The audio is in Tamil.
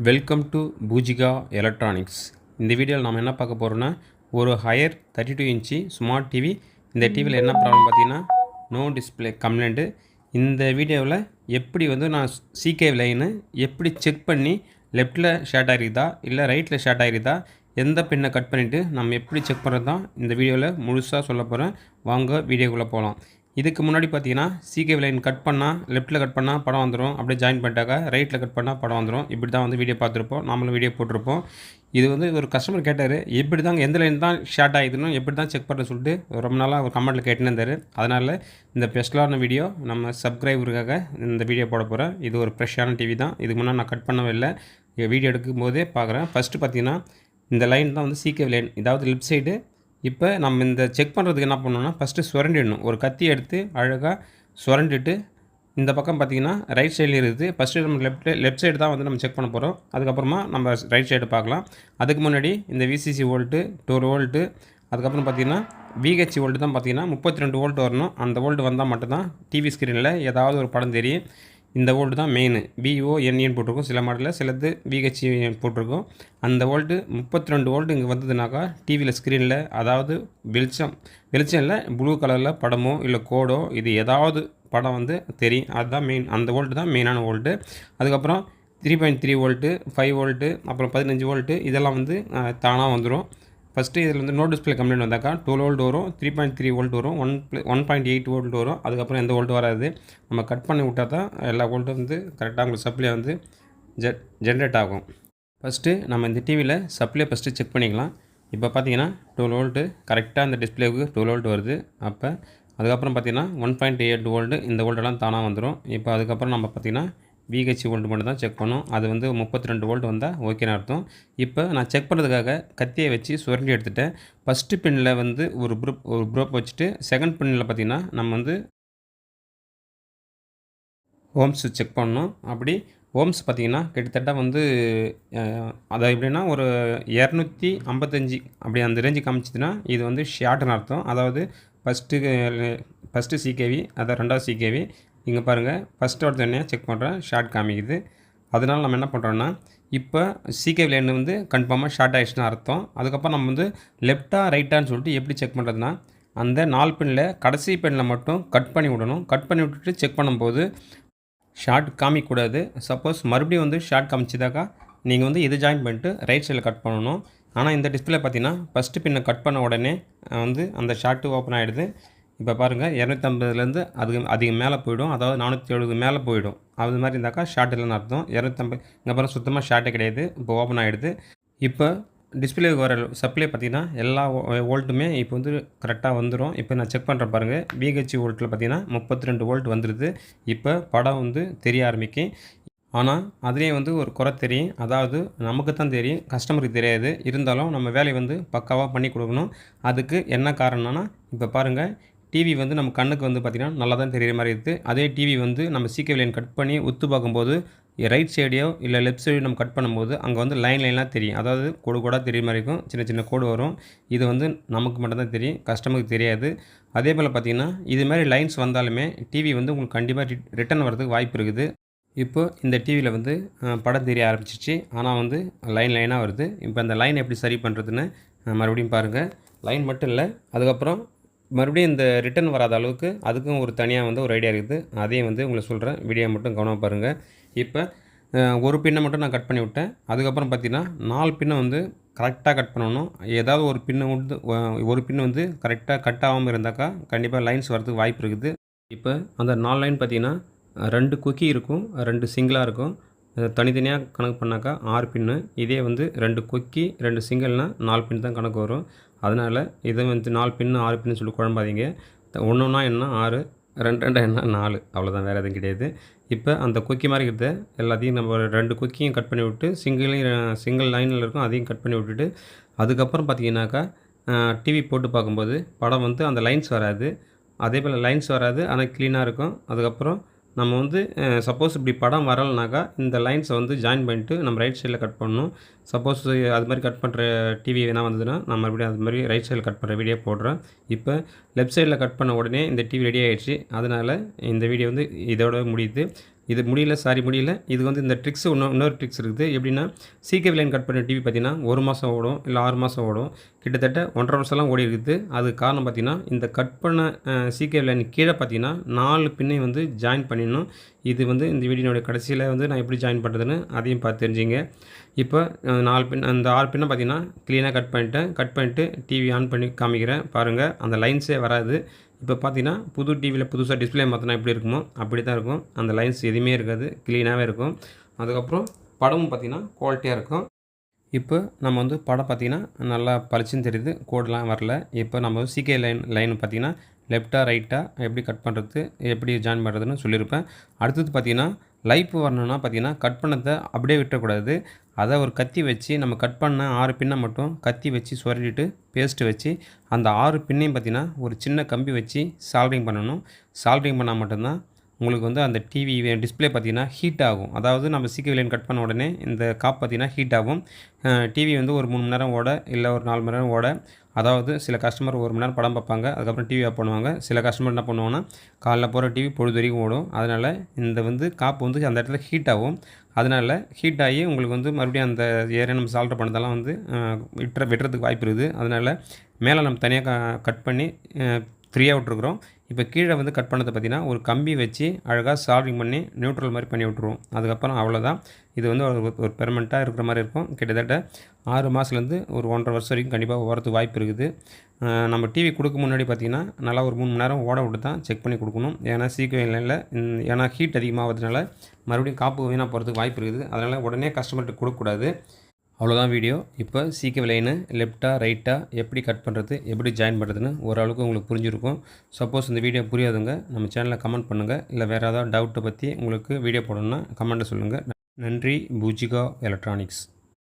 வெல்கம் டு பூஜிகா எலக்ட்ரானிக்ஸ் இந்த வீடியோவில் நாம் என்ன பார்க்க போகிறோன்னா ஒரு Haier thirty two inch smart TV இந்த டிவியில் என்ன ப்ராப்ளம் பார்த்தீங்கன்னா நோ டிஸ்பிளே கம்ப்ளைண்ட்டு இந்த வீடியோவில் எப்படி வந்து நான் சிகே லைனு எப்படி செக் பண்ணி லெஃப்ட்டில் ஷார்ட் ஆகிருக்குதா இல்லை ரைட்டில் ஷார்ட் ஆகிருக்குதா எந்த பின்னை கட் பண்ணிவிட்டு நம்ம எப்படி செக் பண்ணுறது தான் இந்த வீடியோவில் முழுசாக சொல்ல போகிறேன் வாங்க வீடியோக்குள்ளே போகலாம் இதுக்கு முன்னாடி பார்த்தீங்கன்னா சிகேவி லைன் கட் பண்ணால் லெஃப்ட்டில் கட் பண்ணால் படம் வந்துடும் அப்படியே ஜாயின் பண்ணிட்டாக்கா ரைட்டில் கட் பண்ணால் படம் வந்துடும் இப்படி தான் வந்து வீடியோ பார்த்துருப்போம். நாமளும் வீடியோ போட்டிருப்போம். இது வந்து ஒரு கஸ்டமர் கேட்டார் எப்படி தான் எந்த லைன் தான் ஷார்ட் ஆகிதுன்னு எப்படி தான் செக் பண்ண சொல்லிட்டு ரொம்ப நாளாக ஒரு கமெண்ட்டில் கேட்டுன்னு இருந்தார். அதனால் இந்த ஸ்பெஷலான வீடியோ நம்ம சப்ஸ்கிரைபருக்காக இந்த வீடியோ போட போகிறேன் இது ஒரு ஃப்ரெஷ்ஷான டிவி தான். இதுக்கு முன்னாடி நான் கட் பண்ணவே இல்லை. வீடியோ எடுக்கும் போதே பார்க்குறேன். ஃபஸ்ட்டு பார்த்தீங்கன்னா இந்த லைன் தான் வந்து சிகே லைன் இதாவது லெஃப்ட் சைடு இப்போ நம்ம இந்த செக் பண்ணுறதுக்கு என்ன பண்ணணும்னா ஃபஸ்ட்டு சுரண்டிடணும். ஒரு கத்தி எடுத்து அழகாக சுரண்டிட்டு இந்த பக்கம் பார்த்தீங்கன்னா ரைட் சைடில் இருக்குது. ஃபஸ்ட்டு நம்ம லெஃப்ட் லெஃப்ட் சைடு தான் வந்து நம்ம செக் பண்ண போகிறோம் அதுக்கப்புறமா நம்ம ரைட் சைடு பார்க்கலாம். அதுக்கு முன்னாடி இந்த விசிசி வோல்ட்டு டூர் வோல்ட்டு அதுக்கப்புறம் பார்த்தீங்கன்னா விஹெச் வோல்ட்டு தான் பார்த்தீங்கன்னா முப்பத்தி ரெண்டு வோல்ட் வரணும். அந்த வோல்ட் வந்தால் மட்டும்தான் டிவி ஸ்க்ரீனில் ஏதாவது ஒரு படம் தெரியும். இந்த வோல்ட் தான் மெயினு பிஓ போட்டிருக்கும். சில மாடலில் சிலது விஹெச் போட்டிருக்கும். அந்த வோல்ட்டு முப்பத்தி ரெண்டு வோல்ட் இங்கே வந்ததுனாக்கா டிவியில் ஸ்க்ரீனில் அதாவது வெளிச்சம். வெளிச்சம் இல்லை ப்ளூ கலரில் படமோ இல்லை கோடோ இது ஏதாவது படம் வந்து தெரியும். அதுதான் மெயின் அந்த வோல்ட்டு தான் மெயினான வோல்ட்டு அதுக்கப்புறம் three point three volt five volt அப்புறம் பதினஞ்சு வோல்ட்டு இதெல்லாம் வந்து தானாக வந்துடும் ஃபஸ்ட்டு இதில் வந்து நோ டிஸ்பிளே கம்ப்ளைண்ட் வந்தாக்கா டுவெல் வோல்ட் வரும் த்ரீ பாயிண்ட் த்ரீ வோல்ட் வரும் one one point eight volt வரும் அதுக்கப்புறம் எந்த வோல்ட் வராது. நம்ம கட் பண்ணி விட்டால் தான் எல்லா வோல்ட்டும் வந்து கரெக்டாக உங்களுக்கு சப்ளை வந்து ஜெ ஜென்ரேட் ஆகும். ஃபஸ்ட்டு நம்ம இந்த டிவியில் சப்ளை ஃபஸ்ட்டு செக் பண்ணிக்கலாம். இப்போ பார்த்தீங்கன்னா டுவெல் வோல்ட்டு கரெக்டாக இந்த டிஸ்பிளேவுக்கு டுவெல் வோல்ட் வருது. அப்போ அதுக்கப்புறம் பார்த்தீங்கன்னா ஒன் பாயிண்ட் எயிட் வோல்ட்டு இந்த வோல்ட்டெல்லாம் தானாக வந்துடும் இப்போ அதுக்கப்புறம் நம்ம பார்த்தீங்கன்னா விஹெச் வோல்ட் மட்டும் தான் செக் பண்ணும். அது வந்து முப்பத்தி ரெண்டு வோல்ட் வந்தால் ஓகேன்னு அர்த்தம். இப்போ நான் செக் பண்ணுறதுக்காக கத்தியை வச்சு சுரண்டி எடுத்துட்டேன். ஃபஸ்ட்டு பின்னில் வந்து ஒரு ப்ரூப் ஒரு ப்ரூப் வச்சுட்டு செகண்ட் பின்னில் பார்த்திங்கன்னா நம்ம வந்து ஹோம்ஸ் செக் பண்ணோம் அப்படி ஓம்ஸ் பார்த்திங்கன்னா கிட்டத்தட்ட வந்து அது எப்படின்னா ஒரு இரநூத்தி ஐம்பத்தஞ்சு அப்படி அந்த ரேஞ்சு காமிச்சிதுன்னா இது வந்து ஷார்ட்னு அர்த்தம். அதாவது ஃபஸ்ட்டு ஃபஸ்ட்டு சிகேவி அதாவது ரெண்டாவது சிகேவி இங்கே பாருங்கள் ஃபஸ்ட் ஒரு செக் பண்ணுறேன் ஷார்ட் காமிக்குது. அதனால் நம்ம என்ன பண்ணுறோன்னா இப்போ சிகே லேன் வந்து கன்ஃபார்மாக ஷார்ட் ஆகிடுச்சுன்னு அர்த்தம். அதுக்கப்புறம் நம்ம வந்து லெஃப்டாக ரைட்டான்னு சொல்லிட்டு எப்படி செக் பண்ணுறதுனா அந்த நாலு பெண்ணில் கடைசி பெண்ணில் மட்டும் கட் பண்ணி விடணும். கட் பண்ணி விட்டுட்டு செக் பண்ணும்போது ஷார்ட் காமிக்கூடாது சப்போஸ் மறுபடியும் வந்து ஷார்ட் காமிச்சிதாக்கா நீங்கள் வந்து இது ஜாயின் பண்ணிட்டு ரைட் சைடில் கட் பண்ணணும். ஆனால் இந்த டிஸ்பிளே பார்த்தீங்கன்னா ஃபஸ்ட்டு பின்னை கட் பண்ண உடனே வந்து அந்த ஷார்ட்டு ஓப்பன் ஆகிடுது இப்போ பாருங்கள் இரநூத்தம்பதுலேருந்து அதுக்கு அதிகம் மேலே போயிடும். அதாவது நானூற்றி எழுபது மேலே போயிடும். அது மாதிரி இருந்தாக்கா ஷார்ட் இல்லைன்னு அர்த்தம். இரநூத்தம்பது இங்கே பாருங்கள் சுத்தமாக ஷார்ட்டே கிடையாது. இப்போ ஓப்பன் ஆகிடுது இப்போ டிஸ்பிளேக்கு வர சப்ளை பார்த்திங்கன்னா எல்லா வோல்ட்டுமே இப்போ வந்து கரெக்டாக வந்துடும் இப்போ நான் செக் பண்ணுறேன் பாருங்கள் விஹெச் வோல்ட்டில் பார்த்தீங்கன்னா முப்பத்தி ரெண்டு வோல்ட் வந்துடுது இப்போ படம் வந்து தெரிய ஆரம்பிக்கும். ஆனால் அதுலேயே வந்து ஒரு குறை தெரியும். அதாவது நமக்கு தான் தெரியும். கஸ்டமருக்கு தெரியாது. இருந்தாலும் நம்ம வேலையை வந்து பக்காவாக பண்ணி கொடுக்கணும். அதுக்கு என்ன காரணம்னா இப்போ பாருங்கள் டிவி வந்து நம்ம கண்ணுக்கு வந்து பார்த்திங்கன்னா நல்லா தான் தெரிகிற மாதிரி இருக்குது அதே டிவி வந்து நம்ம சீக்கிரம் லைன் கட் பண்ணி உத்து பார்க்கும்போது ரைட் சைடையோ இல்லை லெஃப்ட் சைடையோ நம்ம கட் பண்ணும்போது அங்கே வந்து லைன் லைனாக தெரியும். அதாவது கோடு கூட தெரிய மாதிரி இருக்கும். சின்ன சின்ன கோடு வரும். இது வந்து நமக்கு மட்டும்தான் தெரியும். கஸ்டமருக்கு தெரியாது. அதே போல் பார்த்திங்கன்னா இது மாதிரி லைன்ஸ் வந்தாலுமே டிவி வந்து உங்களுக்கு கண்டிப்பாக ரிட்டர்ன் வரதுக்கு வாய்ப்பு இருக்குது. இப்போ இந்த டிவியில் வந்து படம் தெரிய ஆரம்பிச்சிச்சு ஆனால் வந்து லைன் லைனாக வருது. இப்போ அந்த லைன் எப்படி சரி பண்ணுறதுன்னு மறுபடியும் பாருங்கள் லைன் மட்டும் இல்லை. அதுக்கப்புறம் மறுபடியும் இந்த ரிட்டன் வராத அளவுக்கு அதுக்கும் ஒரு தனியாக வந்து ஒரு ஐடியா இருக்குது. அதையும் வந்து உங்களை சொல்கிறேன் வீடியோ மட்டும் கவனமாக பாருங்கள் இப்போ ஒரு பின்னை மட்டும் நான் கட் பண்ணி விட்டேன். அதுக்கப்புறம் பார்த்திங்கன்னா நாலு பின்னை வந்து கரெக்டாக கட் பண்ணணும். ஏதாவது ஒரு பின்னை வந்து ஒரு பின்னு வந்து கரெக்டாக கட் ஆகாமல் இருந்தாக்கா கண்டிப்பாக லைன்ஸ் வரதுக்கு வாய்ப்பு இருக்குது. இப்போ அந்த நாலு லைன் பார்த்திங்கன்னா ரெண்டு குக்கி இருக்கும் ரெண்டு சிங்கிளாக இருக்கும். தனித்தனியாக கணக்கு பண்ணாக்கா ஆறு பின்னு இதே வந்து ரெண்டு கொக்கி ரெண்டு சிங்கிள்னால் நாலு பின் தான் கணக்கு வரும். அதனால் இதை வந்து நாலு பின்னு ஆறு பின்னு சொல்லி குழம்பாதீங்க. ஒன்று ஒன்றா என்ன ஆறு ரெண்டு ரெண்டு என்ன நாலு. அவ்வளோதான் வேறு எதுவும் கிடையாது. இப்போ அந்த கொக்கி மாதிரி இருக்கிறத எல்லாத்தையும் நம்ம ரெண்டு கொக்கியும் கட் பண்ணி விட்டு சிங்கிளையும் சிங்கிள் லைனில் இருக்கும் அதையும் கட் பண்ணி விட்டுட்டு அதுக்கப்புறம் பார்த்தீங்கன்னாக்கா டிவி போட்டு பார்க்கும்போது படம் வந்து அந்த லைன்ஸ் வராது. அதே போல் லைன்ஸ் வராது ஆனால் க்ளீனாக இருக்கும். அதுக்கப்புறம் நம்ம வந்து சப்போஸ் இப்படி படம் வரலைனாக்கா இந்த லைன்ஸை வந்து ஜாயின் பண்ணிட்டு நம்ம ரைட் சைடில் கட் பண்ணணும். சப்போஸ் அது மாதிரி கட் பண்ணுற டிவி என்ன வந்ததுன்னா நான் மறுபடியும் அது மாதிரி ரைட் சைடில் கட் பண்ணுற வீடியோ போடுறேன். இப்போ லெஃப்ட் சைடில் கட் பண்ண உடனே இந்த டிவி ரெடி ஆகிடுச்சு அதனால் இந்த வீடியோ வந்து இதோட முடியுது. இது முடியல சாரி முடியல. இது வந்து இந்த ட்ரிக்ஸ் இன்னும் இன்னொரு ட்ரிக்ஸ் இருக்குது. எப்படின்னா சீக்கிரம் லைன் கட் பண்ண டிவி பார்த்திங்கன்னா ஒரு மாதம் ஓடும் இல்லை ஆறு மாதம் ஓடும். கிட்டத்தட்ட ஒன்றரை வருஷம்லாம் ஓடி இருக்குது. அதுக்கு காரணம் பார்த்திங்கன்னா இந்த கட் பண்ண சீக்கிரம் லைன் கீழே பார்த்தீங்கன்னா நாலு பின்னை வந்து ஜாயின் பண்ணிடணும். இது வந்து இந்த வீடியோடைய கடைசியில் வந்து நான் எப்படி ஜாயின் பண்ணுறதுன்னு அதையும் பார்த்து தெரிஞ்சுங்க. இப்போ நாலு பின் அந்த ஆறு பின்னை பார்த்தீங்கன்னா க்ளீனாக கட் பண்ணிட்டேன். கட் பண்ணிட்டு டிவி ஆன் பண்ணி காமிக்கிறேன். பாருங்கள் அந்த லைன்ஸே வராது. இப்போ பார்த்தீங்கன்னா புது டிவியில் புதுசாக டிஸ்ப்ளே மாற்றினா எப்படி இருக்குமோ அப்படி தான் இருக்கும். அந்த லைன்ஸ் எதுவுமே இருக்காது. க்ளீனாகவே இருக்கும். அதுக்கப்புறம் படமும் பார்த்தீங்கன்னா குவாலிட்டியாக இருக்கும். இப்போ நம்ம வந்து படம் பார்த்திங்கன்னா நல்லா பளிச்சுன்னு தெரியுது. கோடெலாம் வரல. இப்போ நம்ம சிகே லைன் லைன் பார்த்திங்கன்னா லெஃப்ட்டாக ரைட்டாக எப்படி கட் பண்ணுறது எப்படி ஜாயின் பண்ணுறதுன்னு சொல்லியிருப்பேன். அடுத்தது பார்த்திங்கன்னா லைஃப் வரணும்னா பார்த்திங்கன்னா கட் பண்ணத்தை அப்படியே விட்டுறக்கூடாது. அதை ஒரு கத்தி வச்சு நம்ம கட் பண்ண ஆறு பின்னை மட்டும் கத்தி வச்சு சுரண்டிட்டு பேஸ்ட்டு வச்சு அந்த ஆறு பின்னையும் பார்த்திங்கன்னா ஒரு சின்ன கம்பி வச்சு சால்ட்ரிங் பண்ணணும். சால்ட்ரிங் பண்ணால் மட்டும்தான் உங்களுக்கு வந்து அந்த டிவி டிஸ்ப்ளே பார்த்தீங்கன்னா ஹீட் ஆகும். அதாவது நம்ம சீக்கிரம் லைன் கட் பண்ண உடனே இந்த காப் பார்த்தீங்கன்னா ஹீட் ஆகும். டிவி வந்து ஒரு மூணு மணி நேரம் ஓட இல்லை ஒரு நாலு மணி நேரம் ஓட. அதாவது சில கஸ்டமர் ஒரு மணி நேரம் படம் பார்ப்பாங்க அதுக்கப்புறம் டிவி ஆஃப் பண்ணுவாங்க. சில கஸ்டமர் என்ன பண்ணுவாங்கன்னா காலைல போகிற டிவி பொழுது வரைக்கும் ஓடும். அதனால் இந்த வந்து காப்பு வந்து அந்த இடத்துல ஹீட் ஆகும். அதனால் ஹீட் ஆகி உங்களுக்கு வந்து மறுபடியும் அந்த ஏரியா நம்ம சால்ட்ரு பண்ணதெல்லாம் வந்து விட்டுற வெட்டுறதுக்கு வாய்ப்பு இருக்குது. அதனால் மேலே நம்ம தனியாக கட் பண்ணி ஃப்ரீயாக விட்ருக்குறோம் இப்போ கீழே வந்து கட் பண்ணதை பார்த்தீங்கன்னா ஒரு கம்பி வச்சு அழகாக சால்விங் பண்ணி நியூட்ரல் மாதிரி பண்ணி விட்ருவோம் அதுக்கப்புறம் அவ்வளோதான் இது வந்து ஒரு ஒரு பெர்மனெண்ட்டாக இருக்கிற மாதிரி இருக்கும். கிட்டத்தட்ட ஆறு மாதத்துலேருந்து ஒரு ஒன்றரை வருஷம் வரைக்கும் கண்டிப்பாக ஓரத்துக்கு வாய்ப்பு இருக்குது. நம்ம டிவி கொடுக்க முன்னாடி பார்த்தீங்கன்னா நல்லா ஒரு மூணு மணி நேரம் ஓட விட்டு தான் செக் பண்ணி கொடுக்கணும். ஏன்னா சீக்கிரம் இல்லை ஏன்னா ஹீட் அதிகமாகிறதுனால மறுபடியும் காப்பு வீணாக போகிறதுக்கு வாய்ப்பு இருக்குது. அதனால் உடனே கஸ்டமர்கிட்ட கொடுக்கக்கூடாது. அவ்வளோதான் வீடியோ இப்போ சீக்கிரம் லைனு லெஃப்டாக ரைட்டாக எப்படி கட் பண்ணுறது எப்படி ஜாயின் பண்ணுறதுன்னு ஓரளவுக்கு உங்களுக்கு புரிஞ்சிருக்கும். சப்போஸ் இந்த வீடியோ புரியாதுங்க நம்ம சேனலில் கமெண்ட் பண்ணுங்கள் இல்லை வேறு ஏதாவது டவுட்டை பற்றி உங்களுக்கு வீடியோ போடணுன்னா கமெண்ட்டை சொல்லுங்கள் நன்றி பூஜிகா எலக்ட்ரானிக்ஸ்